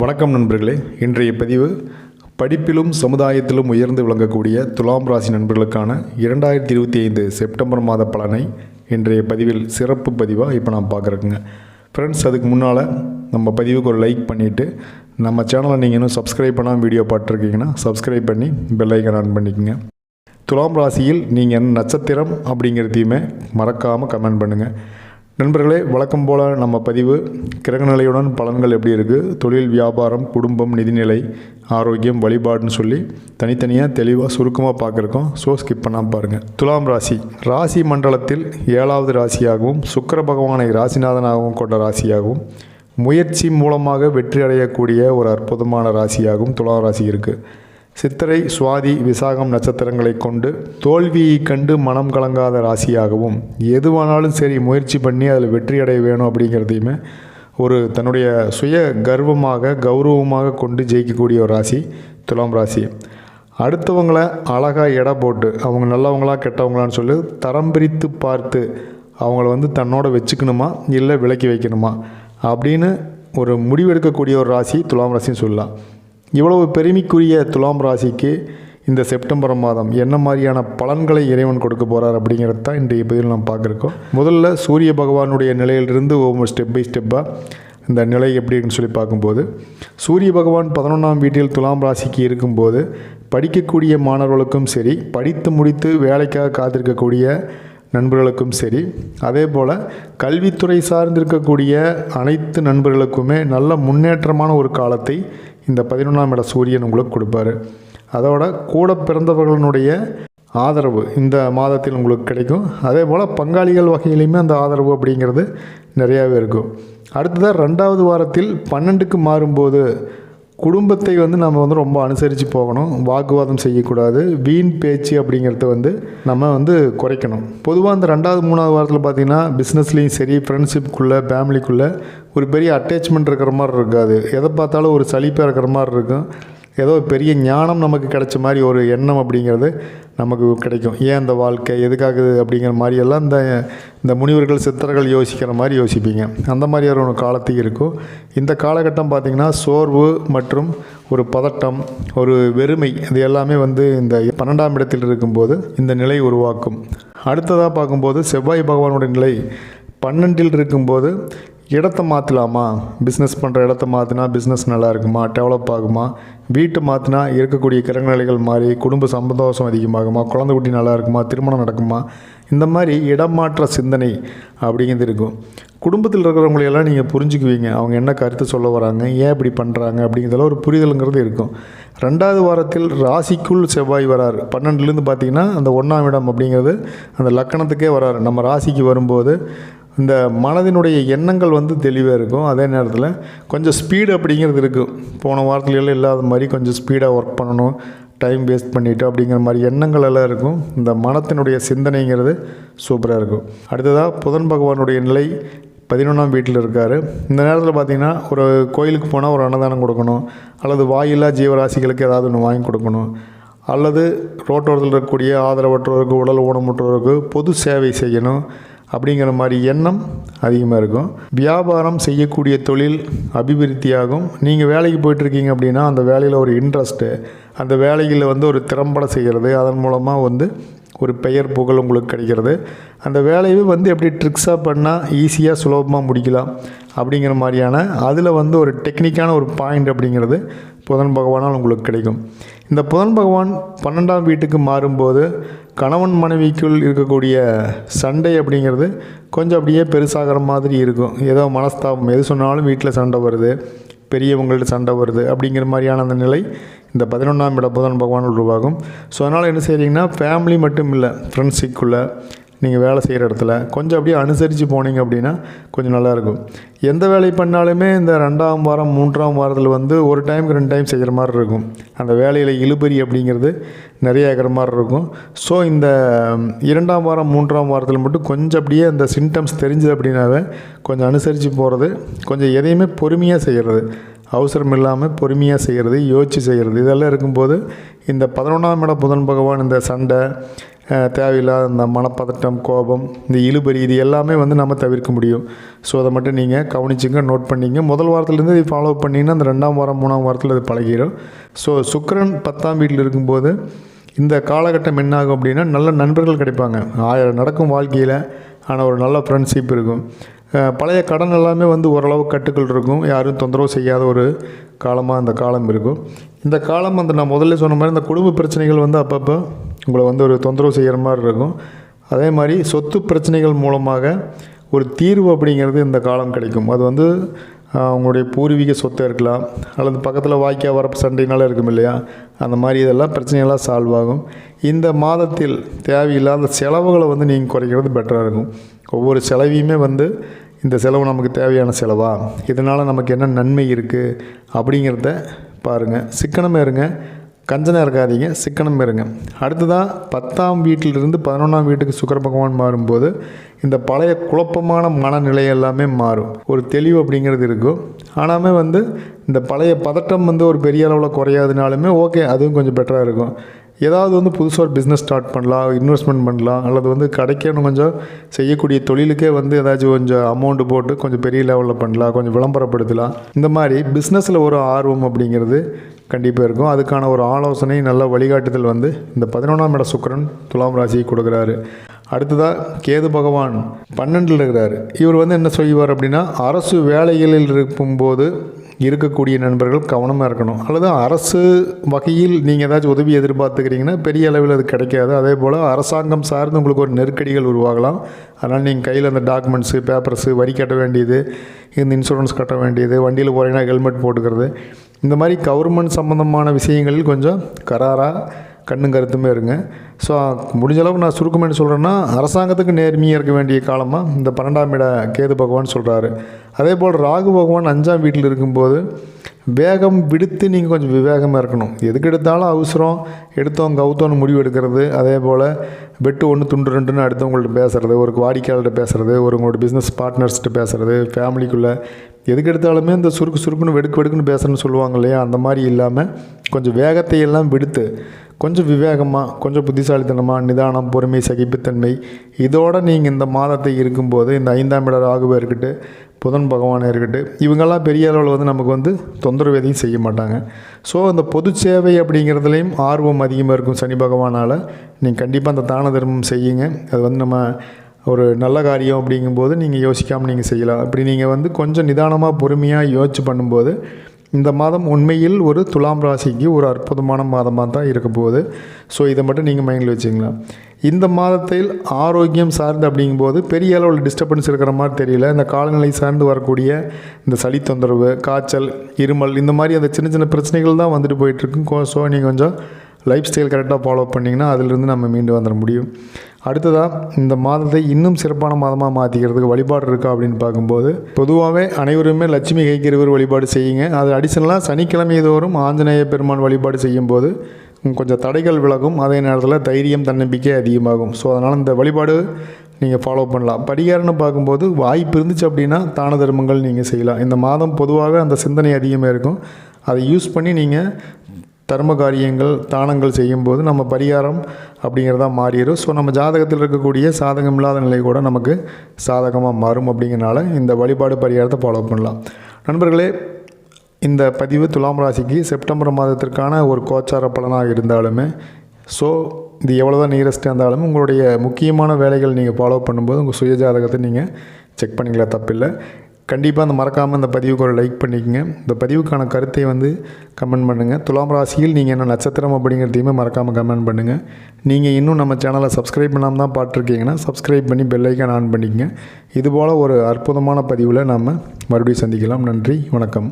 வணக்கம் நண்பர்களே. இன்றைய பதிவு படிப்பிலும் சமுதாயத்திலும் உயர்ந்து விளங்கக்கூடிய துலாம் ராசி நண்பர்களுக்கான இரண்டாயிரத்தி இருபத்தி ஐந்து செப்டம்பர் மாத பலனை இன்றைய பதிவில் சிறப்பு பதிவாக இப்போ நான் பார்க்குறேங்க ஃப்ரெண்ட்ஸ் அதுக்கு முன்னால் நம்ம பதிவுக்கு ஒரு லைக் பண்ணிவிட்டு நம்ம சேனலை நீங்கள் இன்னும் சப்ஸ்கிரைப் பண்ணால் வீடியோ பார்த்துருக்கீங்கன்னா சப்ஸ்கிரைப் பண்ணி பெல்லைக்கன் ஆன் பண்ணிக்கோங்க. துலாம் ராசியில் நீங்கள் என்ன நட்சத்திரம் அப்படிங்கிறதையுமே மறக்காமல் கமெண்ட் பண்ணுங்கள் நண்பர்களே வழக்கம் போல் நம்ம பதிவு கிரகநிலையுடன் பலன்கள் எப்படி இருக்குது தொழில் வியாபாரம் குடும்பம் நிதிநிலை ஆரோக்கியம் வழிபாடுன்னு சொல்லி தனித்தனியாக தெளிவாக சுருக்கமாக பார்க்குறோம் ஸோ ஸ்கிப் பண்ணால் பாருங்கள் துலாம் ராசி. ராசி மண்டலத்தில் ஏழாவது ராசியாகவும் சுக்கர பகவானை ராசிநாதனாகவும் கொண்ட ராசியாகவும் முயற்சி மூலமாக வெற்றி அடையக்கூடிய ஒரு அற்புதமான ராசியாகவும் துலாம் ராசி இருக்குது சித்திரை சுவாதி விசாகம் நட்சத்திரங்களை கொண்டு தோல்வியை கண்டு மனம் கலங்காத ராசியாகவும் எதுவானாலும் சரி முயற்சி பண்ணி அதில் வெற்றி அடைய வேணும் அப்படிங்கிறதையுமே ஒரு தன்னுடைய சுய கர்வமாக கௌரவமாக கொண்டு ஜெயிக்கக்கூடிய ஒரு ராசி துலாம் ராசி. அடுத்தவங்களை அழகாக எடை போட்டு அவங்க நல்லவங்களா கெட்டவங்களான்னு சொல்லி தரம் பிரித்து பார்த்து அவங்கள வந்து தன்னோட வச்சுக்கணுமா இல்லை விலக்கி வைக்கணுமா அப்படின்னு ஒரு முடிவெடுக்கக்கூடிய ஒரு ராசி துலாம் ராசின்னு சொல்லலாம். இவ்வளவு பெருமைக்குரிய துலாம் ராசிக்கு இந்த செப்டம்பர் மாதம் என்ன மாதிரியான பலன்களை இறைவன் கொடுக்க போகிறார் அப்படிங்கிறது தான் இன்றைய பதிவில் நாம் பார்க்குறோம். முதல்ல சூரிய பகவானுடைய நிலையிலிருந்து ஒவ்வொரு ஸ்டெப் பை ஸ்டெப்பாக இந்த நிலை எப்படின்னு சொல்லி பார்க்கும்போது சூரிய பகவான் பதினொன்றாம் வீட்டில் துலாம் ராசிக்கு இருக்கும்போது படிக்கக்கூடிய மாணவர்களுக்கும் சரி படித்து முடித்து வேலைக்காக காத்திருக்கக்கூடிய நண்பர்களுக்கும் சரி அதே போல் கல்வித்துறை சார்ந்திருக்கக்கூடிய அனைத்து நண்பர்களுக்குமே நல்ல முன்னேற்றமான ஒரு காலத்தை இந்த பதினொன்றாம் இட சூரியன் உங்களுக்கு கொடுப்பாரு. அதோட கூட பிறந்தவர்களுடைய ஆதரவு இந்த மாதத்தில் உங்களுக்கு கிடைக்கும். அதே போல் பங்காளிகள் வகையிலையுமே அந்த ஆதரவு அப்படிங்கிறது நிறையாவே இருக்கும். அடுத்ததாக ரெண்டாவது வாரத்தில் பன்னெண்டுக்கு மாறும்போது குடும்பத்தை வந்து நம்ம வந்து ரொம்ப அனுசரித்து போகணும். வாக்குவாதம் செய்யக்கூடாது. வீண் பேச்சு அப்படிங்கிறத வந்து நம்ம வந்து குறைக்கணும். பொதுவாக அந்த ரெண்டாவது மூணாவது வாரத்தில் பார்த்திங்கன்னா பிஸ்னஸ்லேயும் சரி ஃப்ரெண்ட்ஷிப்புக்குள்ளே ஃபேமிலிக்குள்ளே ஒரு பெரிய அட்டாச்மெண்ட் இருக்கிற மாதிரி இருக்காது. எதை பார்த்தாலும் ஒரு சலிப்பாக இருக்கிற மாதிரி இருக்கும். ஏதோ பெரிய ஞானம் நமக்கு கிடைச்ச மாதிரி ஒரு எண்ணம் அப்படிங்கிறது நமக்கு கிடைக்கும். ஏன் இந்த வாழ்க்கை? எதுக்காக அப்படிங்கிற மாதிரி எல்லாம் இந்த இந்த முனிவர்கள் சித்தர்கள் யோசிக்கிற மாதிரி யோசிப்பீங்க. அந்த மாதிரியான ஒரு காலத்துக்கு இருக்கும். இந்த காலகட்டம் பார்த்திங்கன்னா சோர்வு மற்றும் ஒரு பதட்டம் ஒரு வெறுமை இது எல்லாமே வந்து இந்த பன்னெண்டாம் இடத்தில் இருக்கும்போது இந்த நிலை உருவாக்கும். அடுத்ததாக பார்க்கும்போது செவ்வாய் பகவானுடைய நிலை பன்னெண்டில் இருக்கும்போது இடத்த மாற்றலாமா பிஸ்னஸ் பண்ணுற இடத்த மாற்றினா பிஸ்னஸ் நல்லா இருக்குமா டெவலப் ஆகுமா? வீட்டை மாற்றினா இருக்கக்கூடிய கிரகநிலைகள் மாறி குடும்ப சந்தோஷம் அதிகமாகுமா? குழந்தை குட்டி நல்லா இருக்குமா திருமணம் நடக்குமா? இந்த மாதிரி இடமாற்ற சிந்தனை அப்படிங்கிறது இருக்கும். குடும்பத்தில் இருக்கிறவங்களையெல்லாம் நீங்கள் புரிஞ்சுக்குவீங்க. அவங்க என்ன கருத்து சொல்ல வராங்க? ஏன் இப்படி பண்ணுறாங்க அப்படிங்கிறதெல்லாம் ஒரு புரிதலுங்கிறது இருக்கும். ரெண்டாவது வாரத்தில் ராசிக்குள் செவ்வாய் வராரு. பன்னெண்டுலேருந்து பார்த்திங்கன்னா அந்த ஒன்றாம் இடம் அப்படிங்கிறது அந்த லக்கணத்துக்கே வராரு. நம்ம ராசிக்கு வரும்போது இந்த மனதினுடைய எண்ணங்கள் வந்து தெளிவாக இருக்கும். அதே நேரத்தில் கொஞ்சம் ஸ்பீடு அப்படிங்கிறது இருக்கும். போன வாரத்துல எல்லாம் இல்லாத மாதிரி கொஞ்சம் ஸ்பீடாக ஒர்க் பண்ணணும். டைம் வேஸ்ட் பண்ணிவிட்டு அப்படிங்கிற மாதிரி எண்ணங்கள் எல்லாம் இருக்கும். இந்த மனத்தினுடைய சிந்தனைங்கிறது சூப்பராக இருக்கும். அடுத்ததாக புதன் பகவானுடைய நிலை பதினொன்றாம் வீட்டில் இருக்கார். இந்த நேரத்தில் பார்த்திங்கன்னா ஒரு கோயிலுக்கு போனால் ஒரு அன்னதானம் கொடுக்கணும். அல்லது வாயில்லா ஜீவராசிகளுக்கு ஏதாவது ஒன்று வாங்கி கொடுக்கணும். அல்லது ரோட்டோரத்தில் இருக்கக்கூடிய ஆதரவற்றோருக்கு உடல் ஊனமுற்றோருக்கு பொது சேவை செய்யணும். அப்படிங்கிற மாதிரி எண்ணம் அதிகமாக இருக்கும். வியாபாரம் செய்யக்கூடிய தொழில் அபிவிருத்தியாகும். நீங்கள் வேலைக்கு போயிட்டுருக்கீங்க அப்படின்னா அந்த வேலையில் ஒரு இன்ட்ரெஸ்ட்டு அந்த வேலையில் வந்து ஒரு திறம்பட செய்கிறது அதன் மூலமாக வந்து ஒரு பெயர் புகழ் உங்களுக்கு கிடைக்கிறது. அந்த வேலையை வந்து எப்படி ட்ரிக்ஸாக பண்ணால் ஈஸியாக சுலபமாக முடிக்கலாம் அப்படிங்கிற மாதிரியான அதில் வந்து ஒரு டெக்னிக்கான ஒரு பாயிண்ட் அப்படிங்கிறது புதன் பகவானால் உங்களுக்கு கிடைக்கும். இந்த புதன் பகவான் பன்னெண்டாம் வீட்டுக்கு மாறும்போது கணவன் மனைவிக்குள் இருக்கக்கூடிய சண்டை அப்படிங்கிறது கொஞ்சம் அப்படியே பெருசாகிற மாதிரி இருக்கும். ஏதோ மனஸ்தாபம் எது சொன்னாலும் வீட்டில் சண்டை வருது பெரியவங்கள்ட்ட சண்டை வருது அப்படிங்கிற மாதிரியான அந்த நிலை இந்த பதினொன்றாம் இட புதன் பகவான் உருவாகும். ஸோ அதனால் என்ன செய்கிறீங்கன்னா ஃபேமிலி மட்டும் இல்லை ஃப்ரெண்ட்ஸுக்குள்ளே நீங்கள் வேலை செய்கிற இடத்துல கொஞ்சம் அப்படியே அனுசரித்து போனீங்க அப்படின்னா கொஞ்சம் நல்லாயிருக்கும் எந்த வேலை பண்ணாலுமே இந்த ரெண்டாம் வாரம் மூன்றாம் வாரத்தில் வந்து ஒரு டைமுக்கு ரெண்டு டைம் செய்கிற மாதிரி இருக்கும். அந்த வேலையில் இழுபறி அப்படிங்கிறது நிறைய இருக்கிற மாதிரி இருக்கும். ஸோ இந்த இரண்டாம் வாரம் மூன்றாம் வாரத்தில் மட்டும் கொஞ்சம் அப்படியே அந்த சிம்டம்ஸ் தெரிஞ்சது அப்படின்னாவே கொஞ்சம் அனுசரித்து போகிறது கொஞ்சம் எதையுமே பொறுமையாக செய்கிறது அவசரம் இல்லாமல் பொறுமையாக செய்கிறது யோசித்து செய்கிறது இதெல்லாம் இருக்கும்போது இந்த பதினொன்றாம் இட புதன் பகவான் இந்த சண்டை தேவையில்லாத இந்த மனப்பதட்டம் கோபம் இந்த இழுபறி இது எல்லாமே வந்து நம்ம தவிர்க்க முடியும். ஸோ அதை மட்டும் நீங்கள் கவனிச்சுங்க நோட் பண்ணிங்க. முதல் வாரத்துலேருந்து இது ஃபாலோ பண்ணிங்கன்னா அந்த ரெண்டாம் வாரம் மூணாம் வாரத்தில் அது பழகிடும் ஸோ சுக்கரன் பத்தாம் வீட்டில் இருக்கும்போது இந்த காலகட்டம் என்ன ஆகும் அப்படின்னா நல்ல நண்பர்கள் கிடைப்பாங்க. ஆயிரம் நடக்கும் வாழ்க்கையில் ஆனால் ஒரு நல்ல ஃப்ரெண்ட்ஷிப் இருக்கும். பழைய கடன் எல்லாமே வந்து ஓரளவு கட்டுக்கள் இருக்கும். யாரும் தொந்தரவு செய்யாத ஒரு காலமாக அந்த காலம் இருக்கும். இந்த காலம் அந்த நான் முதல்ல சொன்ன மாதிரி இந்த குடும்ப பிரச்சனைகள் வந்து அப்பப்போ உங்களை வந்து ஒரு தொந்தரவு செய்கிற மாதிரி இருக்கும். அதே மாதிரி சொத்து பிரச்சனைகள் மூலமாக ஒரு தீர்வு அப்படிங்கிறது இந்த காலம் கிடைக்கும். அது வந்து அவங்களுடைய பூர்வீக சொத்தை இருக்கலாம் அல்லது பக்கத்தில் வாய்க்கா வரப்பு சண்டைனால இருக்கும் இல்லையா? அந்த மாதிரி இதெல்லாம் பிரச்சனைகளாக சால்வ் ஆகும். இந்த மாதத்தில் தேவையில்லாத செலவுகளை வந்து நீங்கள் குறைக்கிறது பெட்டராக இருக்கும். ஒவ்வொரு செலவையுமே வந்து இந்த செலவு நமக்கு தேவையான செலவா? இதனால் நமக்கு என்ன நன்மை இருக்குது அப்படிங்கிறத பாருங்கள் சிக்கனமாக இருங்க. கஞ்சனாக இருக்காதீங்க சிக்கனம் இருங்க. அடுத்ததாக பத்தாம் வீட்டிலிருந்து பதினொன்றாம் வீட்டுக்கு சுக்கர பகவான் மாறும்போது இந்த பழைய குழப்பமான மனநிலை எல்லாமே மாறும். ஒரு தெளிவு அப்படிங்கிறது இருக்கும். ஆனாலுமே வந்து இந்த பழைய பதட்டம் வந்து ஒரு பெரிய அளவில் குறையாதுனாலுமே ஓகே அதுவும் கொஞ்சம் பெட்டராக இருக்கும். ஏதாவது வந்து புதுசாக ஒரு பிஸ்னஸ் ஸ்டார்ட் பண்ணலாம் இன்வெஸ்ட்மெண்ட் பண்ணலாம் அல்லது வந்து கடைக்கே கொஞ்சம் செய்யக்கூடிய தொழிலுக்கே வந்து ஏதாச்சும் கொஞ்சம் அமௌண்ட்டு போட்டு கொஞ்சம் பெரிய லெவலில் பண்ணலாம் கொஞ்சம் விளம்பரப்படுத்தலாம். இந்த மாதிரி பிஸ்னஸில் ஒரு ஆர்வம் அப்படிங்கிறது கண்டிப்பாக இருக்கும். அதுக்கான ஒரு ஆலோசனை நல்ல வழிகாட்டுதல் வந்து இந்த பதினொன்றாம் இட சுக்கிரன் துலாம் ராசியை கொடுக்குறாரு. அடுத்ததாக கேது பகவான் பன்னெண்டில் இருக்கிறார். இவர் வந்து என்ன செய்வார் அப்படின்னா அரசு வேலைகளில் இருக்கும்போது இருக்கக்கூடிய நண்பர்கள் கவனமாக இருக்கணும். அல்லது அரசு வகையில் நீங்கள் ஏதாச்சும் உதவி எதிர்பார்த்துக்கிறீங்கன்னா பெரிய அளவில் அது கிடைக்காது. அதே போல் அரசாங்கம் சார்ந்து உங்களுக்கு ஒரு நெருக்கடிகள் உருவாகலாம். அதனால் நீங்கள் கையில் அந்த டாக்குமெண்ட்ஸு பேப்பர்ஸு வரி கட்ட வேண்டியது இந்த இன்சூரன்ஸ் கட்ட வேண்டியது வண்டியில் போகிறீங்கன்னா ஹெல்மெட் போட்டுக்கிறது. இந்த மாதிரி கவர்மெண்ட் சம்மந்தமான விஷயங்களில் கொஞ்சம் கராராக கண்ணும் கருத்துமே இருங்க. ஸோ முடிஞ்சளவுக்கு நான் சுருக்கம் என்ன சொல்கிறேன்னா அரசாங்கத்துக்கு நேர்மையாக இருக்க வேண்டிய காலமாக இந்த பன்னெண்டாம் இட கேது பகவான் சொல்கிறாரு அதே போல் ராகு பகவான் அஞ்சாம் வீட்டில் இருக்கும்போது வேகம் விடுத்து நீங்கள் கொஞ்சம் விவேகமாக இருக்கணும். எதுக்கு எடுத்தாலும் அவசரம். எடுத்தோம் கவுத்தோன்னு முடிவு எடுக்கிறது. அதே போல் வெட்டு ஒன்று துண்டு ரெண்டுன்னு அடுத்தவங்கள்ட்ட பேசுகிறது ஒரு வாடிக்கையாளர்கிட்ட பேசுகிறது ஒரு உங்களோட பிஸ்னஸ் பார்ட்னர்ஸ்கிட்ட பேசுகிறது ஃபேமிலிக்குள்ளே எதுக்கு எடுத்தாலுமே இந்த சுருக்கு சுருக்குன்னு வெடுக்கு வெடுக்குன்னு பேசுகிறேன்னு சொல்லுவாங்க இல்லையா? அந்த மாதிரி இல்லாமல் கொஞ்சம் வேகத்தை எல்லாம் விடுத்து கொஞ்சம் விவேகமாக கொஞ்சம் புத்திசாலித்தனமாக நிதானம் பொறுமை சகிப்புத்தன்மை இதோடு நீங்கள் இந்த மாதத்தை இருக்கும்போது இந்த ஐந்தாம் இட ராகுவே இருக்கட்டு புதன் பகவானாக இருக்கட்டும் இவங்கெல்லாம் பெரிய அளவில் வந்து நமக்கு வந்து தொந்தரவு எதையும் செய்ய மாட்டாங்க. ஸோ அந்த பொது சேவை அப்படிங்கிறதுலையும் ஆர்வம் அதிகமாக இருக்கும் சனி பகவானால். நீங்கள் கண்டிப்பாக அந்த தான தர்மம் செய்யுங்க. அது வந்து நம்ம ஒரு நல்ல காரியம் அப்படிங்கும்போது நீங்கள் யோசிக்காமல் நீங்கள் செய்யலாம். அப்படி நீங்கள் வந்து கொஞ்சம் நிதானமாக பொறுமையாக யோசிச்சு பண்ணும்போது இந்த மாதம் உண்மையில் ஒரு துலாம் ராசிக்கு ஒரு அற்புதமான மாதமாக தான் இருக்க போகுது. ஸோ இதை மட்டும் நீங்கள் மைண்டில் வச்சுக்கலாம் இந்த மாதத்தில் ஆரோக்கியம் சார்ந்து அப்படிங்கும்போது பெரிய அளவில் டிஸ்டர்பன்ஸ் இருக்கிற மாதிரி தெரியல. இந்த காலநிலை சார்ந்து வரக்கூடிய இந்த சளி தொந்தரவு காய்ச்சல் இருமல் இந்த மாதிரி அந்த சின்ன சின்ன பிரச்சனைகள் தான் வந்துட்டு போயிட்டுருக்கும் ஸோ நீங்கள் கொஞ்சம் லைஃப் ஸ்டைல் கரெக்டாக ஃபாலோ பண்ணிங்கன்னா அதிலிருந்து நம்ம மீண்டு வந்துட முடியும். அடுத்ததாக இந்த மாதத்தை இன்னும் சிறப்பான மாதமாக மாற்றிக்கிறதுக்கு வழிபாடு இருக்கா அப்படின்னு பார்க்கும்போது பொதுவாகவே அனைவருமே லட்சுமி கைக்கிறவர் வழிபாடு செய்யுங்க. அது அடிஷனலாக சனிக்கிழமை தோறும் ஆஞ்சநேய பெருமான் வழிபாடு செய்யும்போது கொஞ்சம் தடைகள் விலகும். அதே நேரத்தில் தைரியம் தன்னம்பிக்கை அதிகமாகும். ஸோ அதனால் இந்த வழிபாடு நீங்கள் ஃபாலோ பண்ணலாம். பரிகாரம்னு பார்க்கும்போது வாய்ப்பு இருந்துச்சு அப்படின்னா தான தர்மங்கள் நீங்கள் செய்யலாம். இந்த மாதம் பொதுவாக அந்த சிந்தனை அதிகமாக இருக்கும். அதை யூஸ் பண்ணி நீங்கள் தர்ம காரியங்கள் தானங்கள் செய்யும்போது நம்ம பரிகாரம் அப்படிங்கிறதா மாறிடும். ஸோ நம்ம ஜாதகத்தில் இருக்கக்கூடிய சாதகம் இல்லாத நிலை கூட நமக்கு சாதகமாக மாறும் அப்படிங்கிறனால இந்த வழிபாடு பரிகாரத்தை ஃபாலோ பண்ணலாம். நண்பர்களே இந்த பதிவு துலாம் ராசிக்கு செப்டம்பர் மாதத்திற்கான ஒரு கோச்சார பலனாக இருந்தாலுமே ஸோ இது எவ்வளோ தான் நியரஸ்ட்டாக இருந்தாலும் உங்களுடைய முக்கியமான வேலைகள் நீங்கள் ஃபாலோ பண்ணும்போது உங்கள் சுய ஜாதகத்தை நீங்கள் செக் பண்ணிக்கலாம் தப்பில்லை. கண்டிப்பாக அந்த மறக்காமல் இந்த பதிவுக்கு ஒரு லைக் பண்ணிக்கோங்க. இந்த பதிவுக்கான கருத்தை வந்து கமெண்ட் பண்ணுங்கள் துலாம் ராசியில் நீங்கள் என்ன நட்சத்திரம் அப்படிங்கிறதையுமே மறக்காமல் கமெண்ட் பண்ணுங்கள் நீங்கள் இன்னும் நம்ம சேனலை சப்ஸ்கிரைப் பண்ணாமல் தான் பார்த்துருக்கீங்கன்னா சப்ஸ்கிரைப் பண்ணி பெல்லைக்கான் ஆன் பண்ணிக்கங்க. இதுபோல் ஒரு அற்புதமான பதிவில் நாம் மறுபடியும் சந்திக்கலாம். நன்றி வணக்கம்.